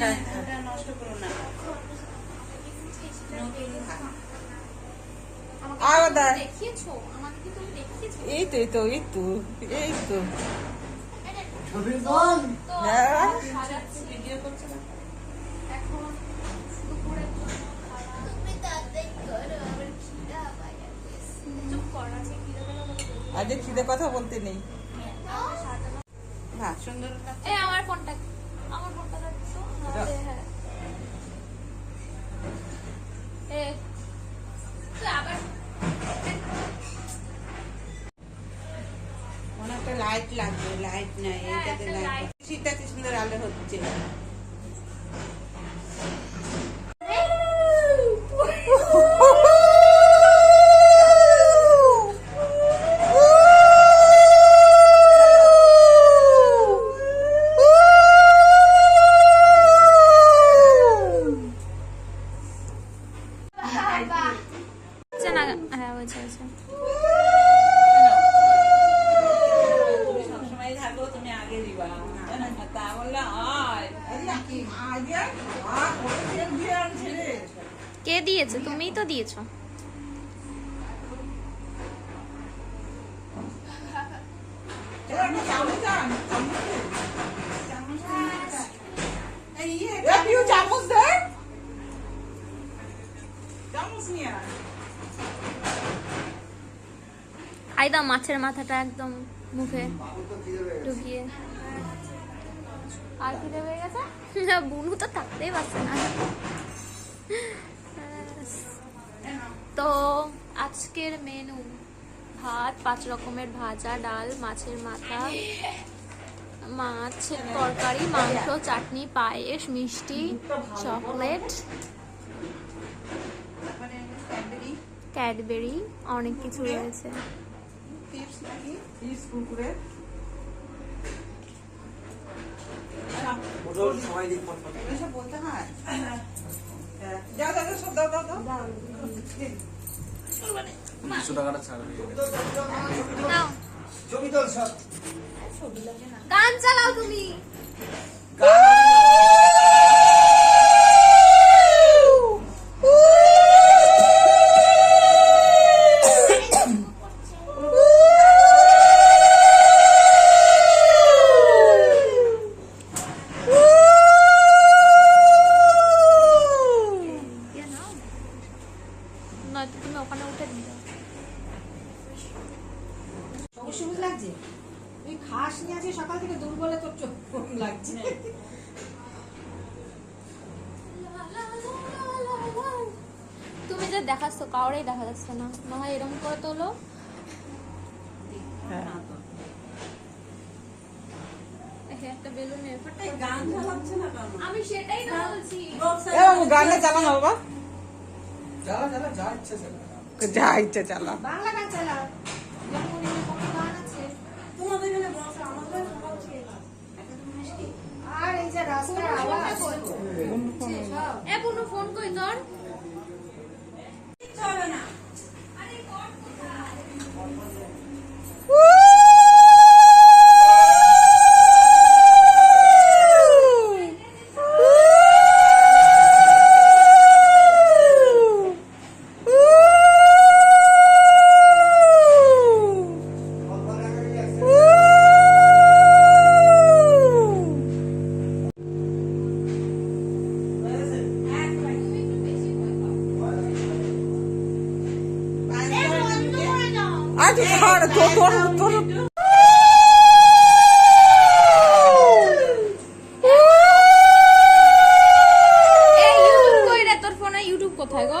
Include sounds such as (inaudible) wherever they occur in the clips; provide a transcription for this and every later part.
হ্যাঁ, ওটা নষ্ট করো না। নতুন খান। আবার দাঁড়া। দেখিয়েছো? আমাকে কি তুমি দেখিয়েছো? এই তো এই তো এই তো এই তো। হ্যাঁ। খিদে কথা বলতে নেই। সুন্দর আমার ফোনটা। লাগবে লাইট নাই হ্যাঁ, এটাতে লাইট। শীতটা কি সুন্দর আলো হচ্ছে কে দিয়েছে? তুমিই তো দিয়েছ। মাছের মাথাটা একদম মুখে ঢুকিয়ে। আর খিদে হয়ে গেছে? (laughs) না বুনু তো থাকতেই পারছে না। তো আজকের মেনু ভাত পাঁচ রকমের ভাজা ডাল মাছের মাথা মাছের তরকারি মাংস চাটনি পায়েস মিষ্টি চকলেট ক্যাডবেরি ক্যাডবেরি অনেক কিছু রয়েছে টিপস নাকি চিজ কুকুরে এসব বলতে হয় যাও দাও সব দাও দাও দাও দুশো টাকাটা ছাড়। দিয়ে দেবে। নাও গান চালাও তুমি। ইয়ে তুমি যে দেখাচ্ছ কাউরেই দেখা যাচ্ছে না। না হয় এরকম করে তোলো। হ্যাঁ। এহে, একটা বেলুন গান চালাচ্ছে না কেন? আমি সেটাই তো বলছি। এ চালা না বাবা চালা চালা যা ইচ্ছা চালা। যা ইচ্ছে চালা। বাংলা গান চালা। যেমন এখানে কত গান আছে। তোমাদের এখানে বস আমাদের সকাল থেকে আর এই যে রাস্তার আওয়াজ। এ বুনু ফোন কই তোর? তোর এই ইউটিউব কই রে? তোর ফোনে ইউটিউব কোথায় গো?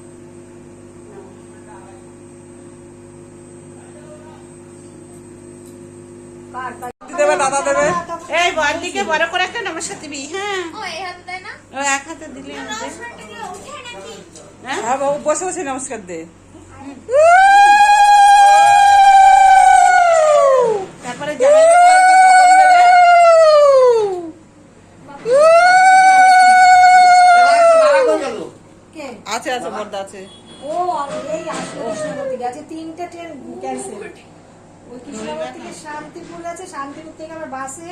দেবে দাদা দেবে। এই বড়দিকে বড় করে একটা নমস্কার দিবি হ্যাঁ। ও এই হাতে দেয় না? ও এক হাতে দিলি হ্যাঁ? হ্যাঁ বাবু বসে বসে নমস্কার দে। তারপরে আছে আছে বর্দা আছে। ও এই আসলে গেছে। তিনটে ট্রেন ক্যান্সেল ওই কৃষ্ণবর্তী থেকে শান্তিপুর গেছে শান্তিপুর থেকে আবার বাসে?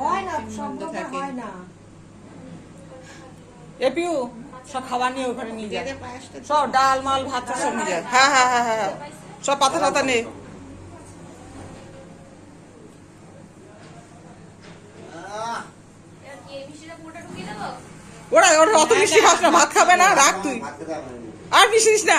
হয় না হয় না। এপিউ সব খাবার নিয়ে ওখানে নিয়ে সব ডাল মাল ভাত সব নিয়ে যা। হ্যাঁ হ্যাঁ হ্যাঁ হ্যাঁ হ্যাঁ। সব পাতা টাতা নে। এবার কি এই মিষ্টিটা পুরোটা ঢুকিয়ে দেবো? ওরা ওরা অত মিষ্টি খাস না ভাত খাবে না রাখ তুই। আর দিস না।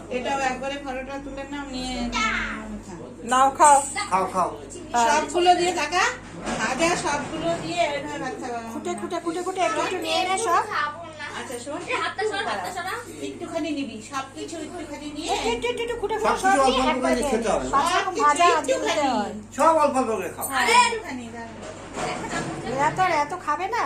এটাও একবারে ফটোটা তুলে নাও নিয়ে নাও খাও। খাও খাও। সবগুলো দিয়ে টাকা ভাজা সবগুলো দিয়ে এভাবে ভাত খাওয়া। খুঁটে খুঁটে খুঁটে খুঁটে একটু একটু নিয়ে নে সব। আচ্ছা শোন। হাতটা সরা হাতটা সরা। একটুখানি নিবি সবকিছু একটুখানি নিয়ে একটু একটু একটু খুঁটে সব খুঁটে কিছু সব। অল্প দিয়ে একবার খেতে হবে। পাঁচ রকম ভাজা দিতে হয়। সব অল্প অল্প করে খাও। আরে একটুখানি দাঁড়া। এত আর এত খাবে না